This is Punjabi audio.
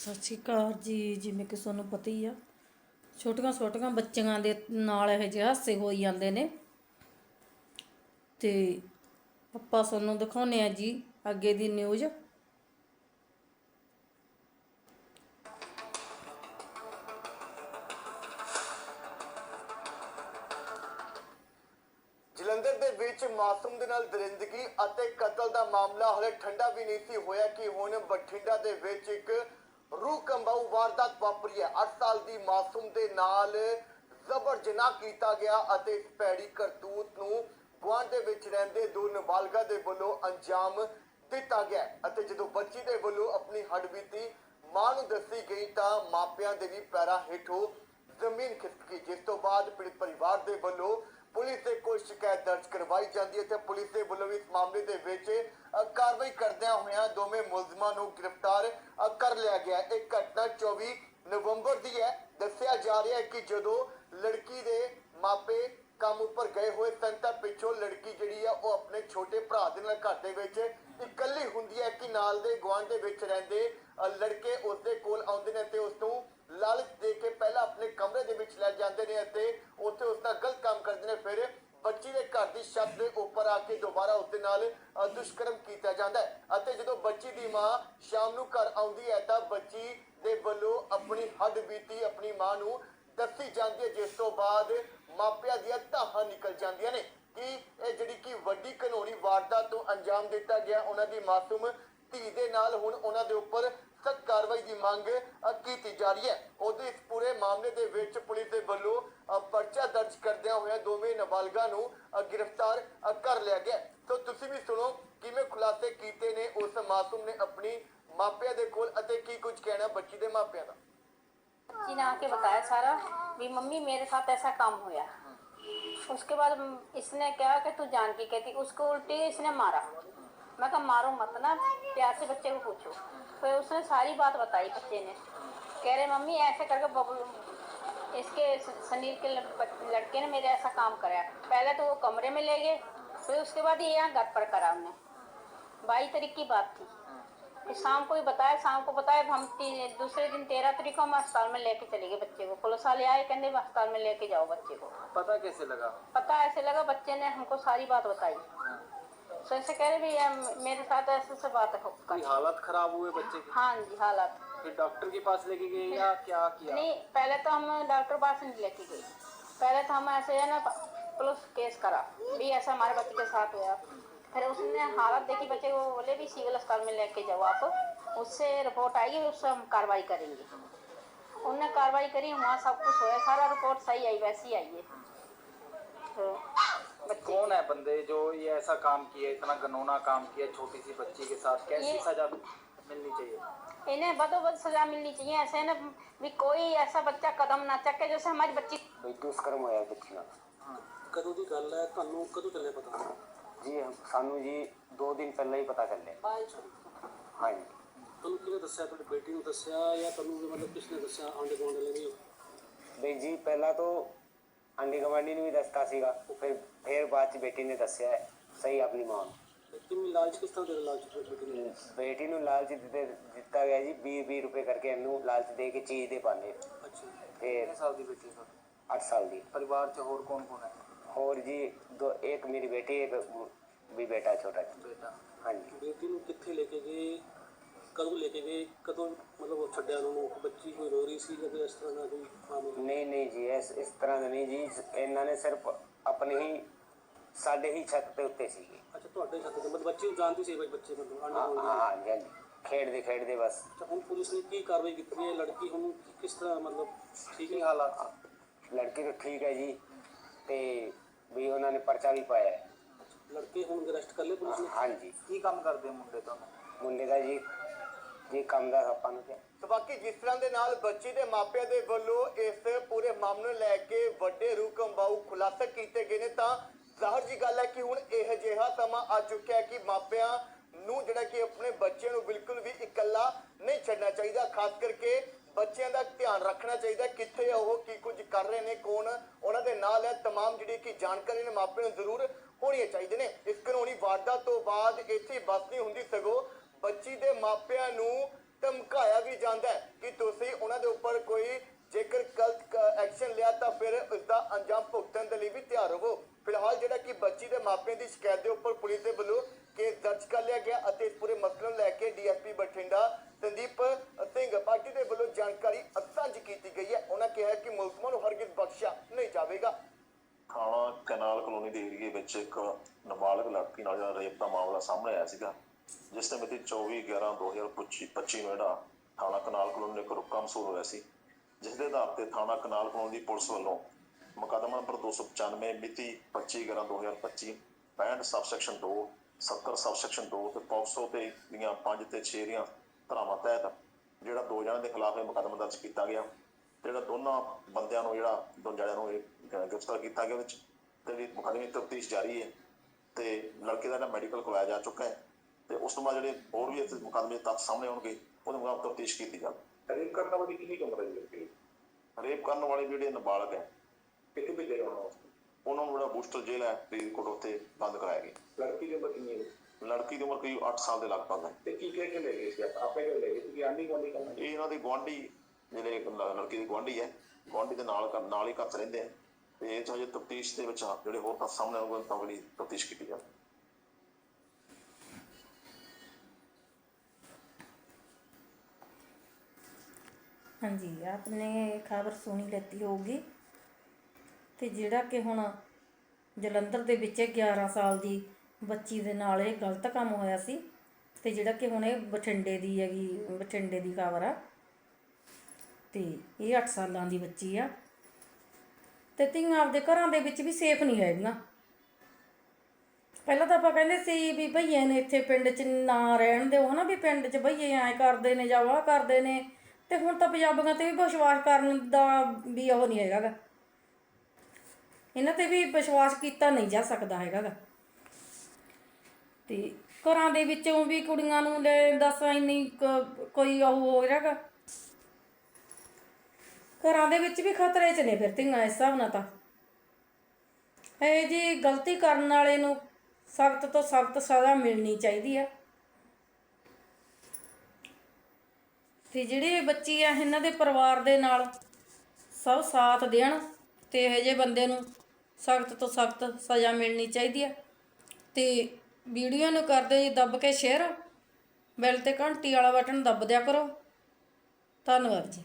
ਸਤਿ ਸ਼੍ਰੀ ਅਕਾਲ ਜੀ, ਜਿਵੇਂ ਕਿ ਤੁਹਾਨੂੰ ਪਤਾ ਹੀ ਆ, ਛੋਟੀਆਂ ਛੋਟੀਆਂ ਬੱਚੀਆਂ ਦੇ ਨਾਲ ਇਹ ਜਿਹੇ ਹਾਸੇ ਹੋਈ ਜਾਂਦੇ ਨੇ। ਤੇ ਆਪਾਂ ਤੁਹਾਨੂੰ ਦਿਖਾਉਨੇ ਆ ਜੀ ਅੱਗੇ ਦੀ ਨਿਊਜ਼। ਜਲੰਧਰ ਦੇ ਵਿੱਚ ਮਾਸੂਮ ਦੇ ਨਾਲ ਦਰਿੰਦਗੀ ਅਤੇ ਕਤਲ ਦਾ ਮਾਮਲਾ ਹਲੇ ਠੰਡਾ ਵੀ ਨਹੀਂ ਸੀ ਹੋਇਆ ਕਿ ਹੁਣ ਬਠਿੰਡਾ ਦੇ ਵਿੱਚ ਇੱਕ ਰੂਹ ਕੰਬਾਊ ਵਾਰਦਾਤ ਵਾਪਰੀ ਹੈ। 8 ਸਾਲ ਦੀ ਮਾਸੂਮ ਦੇ ਨਾਲ ਜ਼ਬਰ ਜਨਾਹ ਕੀਤਾ ਗਿਆ ਅਤੇ ਇਸ ਭੈੜੀ ਕਰਤੂਤ ਨੂੰ ਗੁਆਂਢ ਦੇ ਵਿੱਚ ਰਹਿੰਦੇ ਦੋ ਨਾਬਾਲਗਾ ਦੇ ਵੱਲੋਂ ਅੰਜਾਮ ਦਿੱਤਾ ਗਿਆ ਅਤੇ ਜਦੋਂ ਬੱਚੀ ਦੇ ਵੱਲੋਂ ਆਪਣੀ ਹੱਡਬੀਤੀ ਮਾਂ ਨੂੰ ਦੱਸੀ ਗਈ ਤਾਂ ਮਾਪਿਆਂ ਦੇ ਵੀ ਪੈਰਾਂ ਹੇਠੋਂ ਜ਼ਮੀਨ ਖਿਸਕ ਗਈ, ਜਿਸ ਤੋਂ ਬਾਅਦ ਪੀੜਤ ਪਰਿਵਾਰ ਦੇ ਵੱਲੋਂ ਪੁਲਿਸ ਦੇ ਕੋਲ ਸ਼ਿਕਾਇਤ ਦਰਜ ਕਰਵਾਈ ਜਾਂਦੀ ਹੈ ਤੇ ਪੁਲਿਸ ਦੇ ਵੱਲੋਂ ਇਸ ਮਾਮਲੇ ਦੇ ਵਿੱਚ ਕਾਰਵਾਈ ਕਰਦਿਆਂ ਹੋਇਆਂ ਦੋਵੇਂ ਮੁਲਜ਼ਮਾਂ ਨੂੰ ਗ੍ਰਿਫਤਾਰ ਕਰ ਲਿਆ ਗਿਆ। ਇਹ ਘਟਨਾ 24 ਨਵੰਬਰ ਦੀ ਹੈ। ਦੱਸਿਆ ਜਾ ਰਿਹਾ ਹੈ ਕਿ ਜਦੋਂ ਲੜਕੀ ਦੇ ਮਾਪੇ ਕੰਮ ਉੱਪਰ ਗਏ ਹੋਏ ਸਨ ਤਾਂ ਪਿੱਛੋਂ ਲੜਕੀ ਜਿਹੜੀ ਆ, ਉਹ ਆਪਣੇ ਛੋਟੇ ਭਰਾ ਦੇ ਨਾਲ ਘਰ ਦੇ ਵਿੱਚ ਇਕੱਲੀ ਹੁੰਦੀ ਹੈ ਕਿ ਨਾਲ ਦੇ ਗੁਆਂਢ ਦੇ ਵਿੱਚ ਰਹਿੰਦੇ ਲੜਕੇ ਉਸਦੇ ਕੋਲ ਆਉਂਦੇ ਨੇ ਤੇ ਉਸ ਨੂੰ ਲਾਲਚ ਦੇ ਕੇ ਪਹਿਲਾਂ ਆਪਣੇ ਕਮਰੇ ਦੇ ਵਿੱਚ ਲੈ ਜਾਂਦੇ ਨੇ ਅਤੇ ਉੱਥੇ ਉਸ ਦਾ ਗਲਤ ਕੰਮ ਕਰਦੇ ਨੇ। ਫਿਰ ਬੱਚੀ ਦੇ ਘਰ ਦੀ ਛੱਤ ਦੇ ਉੱਪਰ ਆ ਕੇ ਦੁਬਾਰਾ ਉਸ ਦੇ ਨਾਲ ਦੁਸ਼ਕਰਮ ਕੀਤਾ ਜਾਂਦਾ ਹੈ। ਅਤੇ ਜਦੋਂ ਬੱਚੀ ਦੀ ਮਾਂ ਸ਼ਾਮ ਨੂੰ ਘਰ ਆਉਂਦੀ ਹੈ ਤਾਂ ਬੱਚੀ ਦੇ ਵੱਲੋਂ ਆਪਣੀ ਹੱਡ ਬੀਤੀ ਆਪਣੀ ਮਾਂ ਨੂੰ ਦੱਸੀ ਜਾਂਦੀ ਹੈ, ਜਿਸ ਤੋਂ ਬਾਅਦ ਮਾਪਿਆਂ ਦੀਆਂ ਧਾਹਾਂ ਨਿਕਲ ਜਾਂਦੀਆਂ ਨੇ ਕਿ ਇਹ ਜਿਹੜੀ ਕਿ ਵੱਡੀ ਕਾਨੂੰਨੀ ਵਾਰਦਾਤ ਤੋਂ ਅੰਜਾਮ ਦਿੱਤਾ ਗਿਆ, ਉਹਨਾਂ ਦੀ ਮਾਸੂਮ ਧੀ ਦੇ ਨਾਲ ਹੁਣ ਉਹਨਾਂ ਦੇ ਉੱਪਰ ਸਖਤ ਕਾਰਵਾਈ ਦੀ ਮੰਗ ਅ, ਕੀਤੀ ਜਾ ਰਹੀ ਹੈ ਉਹਦੇ ਇਸ ਪੂਰੇ ਮਾਮਲੇ ਦੇ ਵਿੱਚ ਪੁਲਿਸ ਦੇ ਵੱਲੋਂ ਅ, ਪਰਚਾ ਦਰਜ ਕਰਦਿਆਂ ਹੋਇਆ ਦੋਵੇਂ ਨਾਬਾਲਗਾਂ ਨੂੰ ਅ, ਗ੍ਰਿਫਤਾਰ ਅ, ਕਰ ਲਿਆ ਗਿਆ ਹੈ। ਸੋ ਤੁਸੀਂ ਵੀ ਸੁਣੋ ਕਿਵੇਂ ਖੁਲਾਸੇ ਕੀਤੇ ਨੇ ਉਸ ਮਾਸੂਮ ਨੇ ਆਪਣੀ ਮਾਪਿਆਂ ਦੇ ਕੋਲ ਅਤੇ ਕੀ ਕੁਝ ਕਹਿਣਾ ਬੱਚੀ ਦੇ ਮਾਪਿਆਂ ਦਾ जी ने आके बताया सारा भी मम्मी मेरे साथ ऐसा काम हुआ उसके बाद म- इसने क्या कि तू जान की कहती उसको उल्टी इसने मारा मैं कहा मारो मत ना प्यार से बच्चे को पूछो। फिर उसने सारी बात बताई बच्चे ने। कह रहे मम्मी ऐसे करके बबलू इसके स- सनील के लड़के ने मेरे ऐसा काम कराया। पहले तो वो कमरे में ले गए फिर उसके बाद ये यहाँ घर पर करा हमने बाईस तारीख की बात थी। फिर शाम को ही बताया शाम को बताया हम दूसरे दिन तेरह तारीख को हम अस्पताल में लेके चले गए बच्चे को। पुलिस वाले आए कहने अस्पताल में लेके जाओ बच्चे को। पता कैसे लगा? पता ऐसे लगा बच्चे ने हमको सारी बात बताई। तो ऐसे कह रहे भैया मेरे साथ ऐसे से बात हो कोई हालत खराब हुए बच्चे की। हाँ जी हालात। फिर डॉक्टर के पास लेके गए या क्या किया? नहीं पहले तो हम डॉक्टर पास नहीं लेके गए। पहले तो हम ऐसे है ना पुलिस केस करा भी ऐसा हमारे बच्चे के साथ हुआ। फिर उसने हालत देखी बच्चे को बोले भी सिविल अस्पताल में लेके जाओ आप। उससे रिपोर्ट आएगी उससे हम कार्रवाई करेंगे। उनने कार्रवाई करी वहाँ सब कुछ हुआ सारा रिपोर्ट सही आई वैसी आई है। तो कौन है बंदे जो ये ऐसा काम किया इतना गनौना काम किया छोटी सी बच्ची के साथ कैसी ये- सजा मिलनी चाहिए इन्हें बदोबद सजा मिलनी चाहिए ऐसे ना भी कोई ऐसा बच्चा कदम ना चके जैसे हमारी बच्ची ਬਈ ਦੁਸ਼ਕਰਮ ਹੋਇਆ ਬੱਚੀ ਨਾਲ ਕਦੋਂ ਦੀ ਗੱਲ ਹੈ ਤੁਹਾਨੂੰ ਕਦੋਂ ਚੱਲਿਆ ਪਤਾ ਜੀ ਹਮ- ਸਾਨੂੰ ਜੀ 2 ਦਿਨ ਪਹਿਲਾਂ ਹੀ ਪਤਾ ਚੱਲਿਆ ਹਾਂਜੀ ਤੁਹਾਨੂੰ ਕਿਹਨੇ ਦੱਸਿਆ ਤੁਹਾਡੀ ਬੇਟੀ ਨੂੰ ਦੱਸਿਆ ਜਾਂ ਤੁਹਾਨੂੰ ਵੀ ਮਤਲਬ ਕਿਸ ਨੇ ਦੱਸਿਆ ਆਂਡੇ ਗੁਆਂਢ ਵਾਲੇ ਨੇ ਬਈ ਜੀ ਪਹਿਲਾਂ ਤੋਂ ਆਂਢੀ ਗੁਆਂਢੀ ਨੂੰ ਵੀ ਦੱਸਤਾ ਸੀਗਾ ਫਿਰ ਫਿਰ ਬਾਅਦ ਚ ਬੇਟੀ ਨੇ ਦੱਸਿਆ ਸਹੀ ਆਪਣੀ ਮਾਂ ਨੂੰ। ਬੇਟੀ ਨੂੰ ਲਾਲਚ ਦਿੱਤੇ ਦਿੱਤਾ ਗਿਆ ਜੀ 20 20 ਰੁਪਏ ਕਰਕੇ ਇਹਨੂੰ ਲਾਲਚ ਦੇ ਕੇ ਚੀਜ਼ ਦੇ ਪਾਲੇ ਅੱਛਾ। ਸਾਲ ਸਾਲ ਦੀ। ਪਰਿਵਾਰ 'ਚ ਹੋਰ ਕੌਣ ਕੌਣ ਹੈ? ਹੋਰ ਜੀ ਦੋ ਇੱਕ ਮੇਰੀ ਬੇਟੀ ਇੱਕ ਵੀ ਬੇਟਾ ਛੋਟਾ ਬੇਟਾ। ਹਾਂਜੀ। ਬੇਟੀ ਨੂੰ ਕਿੱਥੇ ਲੈ ਕੇ ਗਏ? ਕਦੋਂ ਲੈ ਕੇ ਗਏ ਕਦੋਂ ਮਤਲਬ ਛੱਡਿਆ ਉਹਨਾਂ ਨੂੰ? ਬੱਚੀ ਕੋਈ ਰੋ ਰਹੀ ਸੀ ਜਾਂ ਕੋਈ ਇਸ ਤਰ੍ਹਾਂ ਦਾ ਕੋਈ ਮਾਮਲਾ ਨਹੀਂ ਨਹੀਂ ਜੀ ਇਸ ਇਸ ਤਰ੍ਹਾਂ ਦਾ ਨਹੀਂ ਜੀ। ਇਹਨਾਂ ਨੇ ਸਿਰਫ ਆਪਣੇ ਹੀ ਸਾਡੇ ਹੀ ਛੱਤ ਦੇ ਉੱਤੇ ਸੀਗੇ। ਅੱਛਾ ਤੁਹਾਡੇ ਛੱਤ ਤੇ ਮਤਲਬ ਬੱਚੀ ਨੂੰ ਜਾਣਦੀ ਸੀ ਬੱਚੇ ਮਤਲਬ ਆਂਡਾ ਹਾਂ ਹਾਂ ਹਾਂ ਜੀ ਖੇਡਦੇ ਖੇਡਦੇ ਬਸ। ਤਾਂ ਹੁਣ ਪੁਲਿਸ ਨੇ ਕੀ ਕਾਰਵਾਈ ਕੀਤੀ ਹੈ? ਲੜਕੀ ਹੁਣ ਕਿਸ ਤਰ੍ਹਾਂ ਮਤਲਬ ਠੀਕ ਹੀ ਹਾਲਾਤ? ਲੜਕੀ ਤਾਂ ਠੀਕ ਹੈ ਜੀ ਤੇ ਵੀ ਉਹਨਾਂ ਨੇ ਪਰਚਾ ਵੀ ਪਾਇਆ ਹੈ। ਲੜਕੇ ਹੁਣ ਅਰੈਸਟ ਕਰ ਲਏ ਪੁਲਿਸ ਨੇ? ਹਾਂਜੀ। ਕੀ ਕੰਮ ਕਰਦੇ ਮੁੰਡੇ ਤੋਂ ਮੁੰਡੇ ਦਾ ਜੀ ਜੀ ਕੰਮ ਦਾ ਆਪਾਂ ਨੂੰ ਕਿਹਾ ਸੋ ਬਾਕੀ ਜਿਸ ਤਰ੍ਹਾਂ ਦੇ ਨਾਲ ਬੱਚੀ ਦੇ ਮਾਪਿਆਂ ਦੇ ਵੱਲੋਂ ਇਸ ਪੂਰੇ ਮਾਮਲੇ ਨੂੰ ਲੈ ਕੇ ਵੱਡੇ ਰੂਹ ਕੰਬਾਊ ਖੁਲਾਸੇ ਕੀਤੇ ਗਏ ਨੇ ਤਾਂ ਜ਼ਾਹਰ ਜੀ ਗੱਲ ਹੈ ਕਿ ਹੁਣ ਇਹ ਜਿਹਾ ਸਮਾਂ ਆ ਚੁੱਕਿਆ ਹੈ ਕਿ ਮਾਪਿਆਂ ਨੂੰ ਜਿਹੜਾ ਕਿ ਆਪਣੇ ਬੱਚਿਆਂ ਨੂੰ ਬਿਲਕੁਲ ਵੀ ਇਕੱਲਾ ਨਹੀਂ ਛੱਡਣਾ ਚਾਹੀਦਾ ਖਾਸ ਕਰਕੇ ਬੱਚਿਆਂ ਦਾ ਧਿਆਨ ਰੱਖਣਾ ਚਾਹੀਦਾ ਕਿੱਥੇ ਉਹ ਕੀ ਕੁਝ ਕਰ ਰਹੇ ਨੇ ਕੌਣ ਉਹਨਾਂ ਦੇ ਨਾਲ ਹੈ तमाम ਜਿਹੜੀ ਕਿ ਜਾਣਕਾਰੀ ਨੇ ਮਾਪਿਆਂ ਨੂੰ ਜ਼ਰੂਰ ਹੋਣੀਆਂ ਚਾਹੀਦੀਆਂ ਨੇ ਇਸ ਕਾਨੂੰਨੀ ਵਾਰਦਾਤ ਤੋਂ ਬਾਅਦ ਇੱਥੇ ਬਸ ਨਹੀਂ ਹੁੰਦੀ ਸਗੋਂ ਬੱਚੀ ਦੇ ਮਾਪਿਆਂ ਨੂੰ ਧਮਕਾਇਆ ਵੀ ਜਾਂਦਾ ਹੈ ਕਿ ਤੁਸੀਂ ਉਹਨਾਂ ਦੇ ਉੱਪਰ ਕੋਈ ਜੇਕਰ ਗਲਤ ਐਕਸ਼ਨ ਲਿਆ ਤਾਂ ਫਿਰ ਉਸ ਦਾ ਅੰਜਾਮ ਭੁਗਤਣ ਦੇ ਲਈ ਵੀ ਤਿਆਰ ਹੋਵੋ। ਫਿਲਹਾਲ ਜਿਹੜਾ ਕਿ ਬੱਚੀ ਦੇ ਮਾਪਿਆਂ ਦੀ ਸ਼ਿਕਾਇਤ ਦੇ ਉੱਪਰ ਪੁਲਿਸ ਦੇ ਵੱਲੋਂ ਕੇਸ ਦਰਜ ਕਰ ਲਿਆ ਗਿਆ ਅਤੇ ਇਸ ਪੂਰੇ ਮਸਲੇ ਨੂੰ ਲੈ ਕੇ ਡੀਐਸਪੀ ਬਠਿੰਡਾ ਸੰਦੀਪ ਸਿੰਘ ਪਾਰਟੀ ਦੇ ਵੱਲੋਂ ਜਾਣਕਾਰੀ ਸਾਂਝੀ ਕੀਤੀ ਗਈ ਹੈ। ਉਹਨਾਂ ਕਿਹਾ ਕਿ ਮੁਲਜ਼ਮਾਂ ਨੂੰ ਹਰਗਿਜ਼ ਬਖਸ਼ਿਆ ਨਹੀਂ ਜਾਵੇਗਾ। ਥਾਣਾ ਕਨਾਲ ਕਲੋਨੀ ਦੇ ਏਰੀਏ ਵਿੱਚ ਇੱਕ ਨਾਬਾਲਗ ਲੜਕੀ ਨਾਲ ਜਿਹੜਾ ਰੇਪ ਦਾ ਮਾਮਲਾ ਸਾਹਮਣੇ ਆਇਆ ਸੀਗਾ। ਜਿਸ ਤੇ ਮਿਤੀ 24 11 2025 ਨੂੰ ਜਿਹੜਾ ਥਾਣਾ ਕਨਾਲ ਕਲੋਨੀ ਨੂੰ ਇੱਕ ਰੁਕਾ ਮਸੂਲ ਹੋਇਆ ਸੀ, ਜਿਸ ਦੇ ਆਧਾਰ ਤੇ ਥਾਣਾ ਕਨਾਲ ਕਲੋਨੀ ਦੀ ਪੁਲਿਸ ਵੱਲੋਂ ਮੁਕੱਦਮਾ ਨੰਬਰ 295 ਮਿਤੀ 25 11 2025 65 ਸਬਸੈਕਸ਼ਨ 2 70 ਸਬਸੈਕਸ਼ਨ 2 ਤੇ ਪੌਕਸੋ ਤੇ ਦੀਆਂ 5 ਤੇ 6 ਦੀਆਂ ਧਾਰਾਵਾਂ ਤਹਿਤ ਜਿਹੜਾ ਦੋ ਜਣਿਆਂ ਦੇ ਖਿਲਾਫ ਇਹ ਮੁਕੱਦਮਾ ਦਰਜ ਕੀਤਾ ਗਿਆ ਜਿਹੜਾ ਦੋਨਾਂ ਬੰਦਿਆਂ ਨੂੰ ਜਿਹੜਾ ਦੋ ਜਣਿਆਂ ਨੂੰ ਇਹ ਗ੍ਰਿਫਤਾਰ ਕੀਤਾ ਗਿਆ ਵਿੱਚ, ਤੇ ਜਿਹੜੀ ਮੁਕੱਦਮੇ ਦੀ ਤਫਤੀਸ਼ ਜਾਰੀ ਹੈ, ਤੇ ਲੜਕੇ ਦਾ ਮੈਡੀਕਲ ਕਰਵਾਇਆ ਜਾ ਚੁੱਕਾ ਹੈ ਤੇ ਉਸ ਤੋਂ ਬਾਅਦ ਜਿਹੜੇ ਹੋਰ ਵੀ ਇਸ ਮੁਕੱਦਮੇ ਤੱਥ ਸਾਹਮਣੇ ਆਉਣਗੇ ਉਹਦੇ ਮੁਤਾਬਕ ਤਫਤੀਸ਼ ਕੀਤੀ ਜਾਵੇ ਰੇਪ ਕਰਨ ਵਾਲੀ ਕਿੰਨੀ ਉਮਰ ਹੈ ਜੀ? ਰੇਪ ਕਰਨ ਵਾਲੇ ਜਿਹੜੇ ਨਾਬਾਲਗ ਹੈ। ਜਾਣਾ ਉਸ ਨੂੰ? ਉਹਨਾਂ ਨੂੰ ਜਿਹੜਾ ਬੂਸਟਰ ਜੇਲ੍ਹ ਹੈ ਫਰੀਦਕੋਟ ਉੱਥੇ ਬੰਦ ਕਰਾਇਆ ਗਿਆ। ਲੜਕੀ ਦੀ ਉਮਰ ਕਿੰਨੀ ਹੈ? ਲੜਕੀ ਦੀ ਉਮਰ ਕਰੀਬ 8 ਸਾਲ ਦੇ ਲਗਭਗ ਹੈ। ਤੇ ਕੀ ਕਹਿ ਕੇ ਲੈ ਗਏ ਸੀ ਆਪ- ਕਿ ਲੈ ਗਏ ਸੀ ਆਂਢੀ ਗੁਆਂਢੀ ਕੰਮ ਇਹ ਇਹਨਾਂ ਦੇ ਗੁਆਂਢੀ ਜਿਹੜੇ ਲੜਕੀ ਦੇ ਗੁਆਂਢੀ ਹੈ। ਗੁਆਂਢੀ ਦੇ ਨਾਲ ਨਾਲ ਹੀ 'ਚ ਰਹਿੰਦੇ ਆ ਤੇ ਇਹ 'ਚ ਹਜੇ ਤਫਤੀਸ਼ ਦੇ ਵਿੱਚ ਜਿਹੜੇ ਹੋਰ ਤੱਥ ਸਾਹਮਣੇ ਆਉਣਗੇ ਤਾਂ ਅਗਲੀ ਤਫਤੀਸ਼ ਕੀਤੀ ਜਾਵੇ ਹਾਂਜੀ, ਆਪਨੇ ਖਬਰ ਸੁਣੀ ਲੈਤੀ ਹੋਊਗੀ। ਤੇ ਜਿਹੜਾ ਕਿ ਹੁਣ ਜਲੰਧਰ ਦੇ ਵਿੱਚ 11 ਸਾਲ ਦੀ ਬੱਚੀ ਦੇ ਨਾਲ ਇਹ ਗਲਤ ਕੰਮ ਹੋਇਆ ਸੀ, ਤੇ ਜਿਹੜਾ ਕਿ ਹੁਣ ਇਹ ਬਠਿੰਡੇ ਦੀ ਹੈਗੀ, ਬਠਿੰਡੇ ਦੀ ਖਬਰ ਆ। ਤੇ ਇਹ 8 ਸਾਲਾਂ ਦੀ ਬੱਚੀ ਆ। ਤੇ ਧੀਆਂ ਆਪਦੇ ਘਰਾਂ ਦੇ ਵਿੱਚ ਵੀ ਸੇਫ ਨਹੀਂ ਹੈਗੀਆਂ। ਪਹਿਲਾਂ ਤਾਂ ਆਪਾਂ ਕਹਿੰਦੇ ਸੀ ਵੀ ਭਈਏ ਨੇ ਇੱਥੇ ਪਿੰਡ 'ਚ ਨਾ ਰਹਿਣ ਦਿਓ, ਹਨਾ ਵੀ ਪਿੰਡ 'ਚ ਭਈਏ ਐਂ ਕਰਦੇ ਨੇ ਜਾਂ ਵਾਹ ਕਰਦੇ ਨੇ। ਤੇ ਹੁਣ ਤਾਂ ਪੰਜਾਬੀਆਂ ਤੇ ਵੀ ਵਿਸ਼ਵਾਸ ਕਰਨ ਦਾ ਵੀ ਉਹ ਨਹੀਂ ਹੈਗਾ ਗਾ। ਇਹਨਾਂ ਤੇ ਵੀ ਵਿਸ਼ਵਾਸ ਕੀਤਾ ਨਹੀਂ ਜਾ ਸਕਦਾ ਹੈਗਾ ਗਾ। ਤੇ ਘਰਾਂ ਦੇ ਵਿੱਚੋਂ ਵੀ ਕੁੜੀਆਂ ਨੂੰ ਲੈ ਦੱਸ ਇੰਨੀ ਕੋਈ ਉਹ ਹੋ ਰਿਹਾ ਘਰਾਂ ਦੇ ਵਿੱਚ ਵੀ ਖਤਰੇ 'ਚ ਨੇ ਫਿਰ ਧੀਆਂ ਇਸ ਹਿਸਾਬ ਨਾਲ ਤਾਂ। ਇਹ ਜੀ ਗਲਤੀ ਕਰਨ ਵਾਲੇ ਨੂੰ ਸਖਤ ਤੋਂ ਸਖਤ ਸਜ਼ਾ ਮਿਲਣੀ ਚਾਹੀਦੀ ਆ। ਤੇ ਜਿਹੜੇ ਇਹ ਬੱਚੀ ਆ ਇਹਨਾਂ ਦੇ ਪਰਿਵਾਰ ਦੇ ਨਾਲ ਸਭ ਸਾਥ ਦੇਣ ਤੇ ਇਹੋ ਜਿਹੇ ਬੰਦੇ ਨੂੰ ਸਖਤ ਤੋਂ ਸਖਤ ਸਜ਼ਾ ਮਿਲਣੀ ਚਾਹੀਦੀ ਆ। ਤੇ ਵੀਡੀਓ ਨੂੰ ਕਰਦੇ ਜੀ ਦੱਬ ਕੇ ਸ਼ੇਅਰ ਬੈਲ ਤੇ ਘੰਟੀ ਵਾਲਾ ਬਟਨ ਦੱਬ ਦਿਆ ਕਰੋ। ਧੰਨਵਾਦ ਜੀ।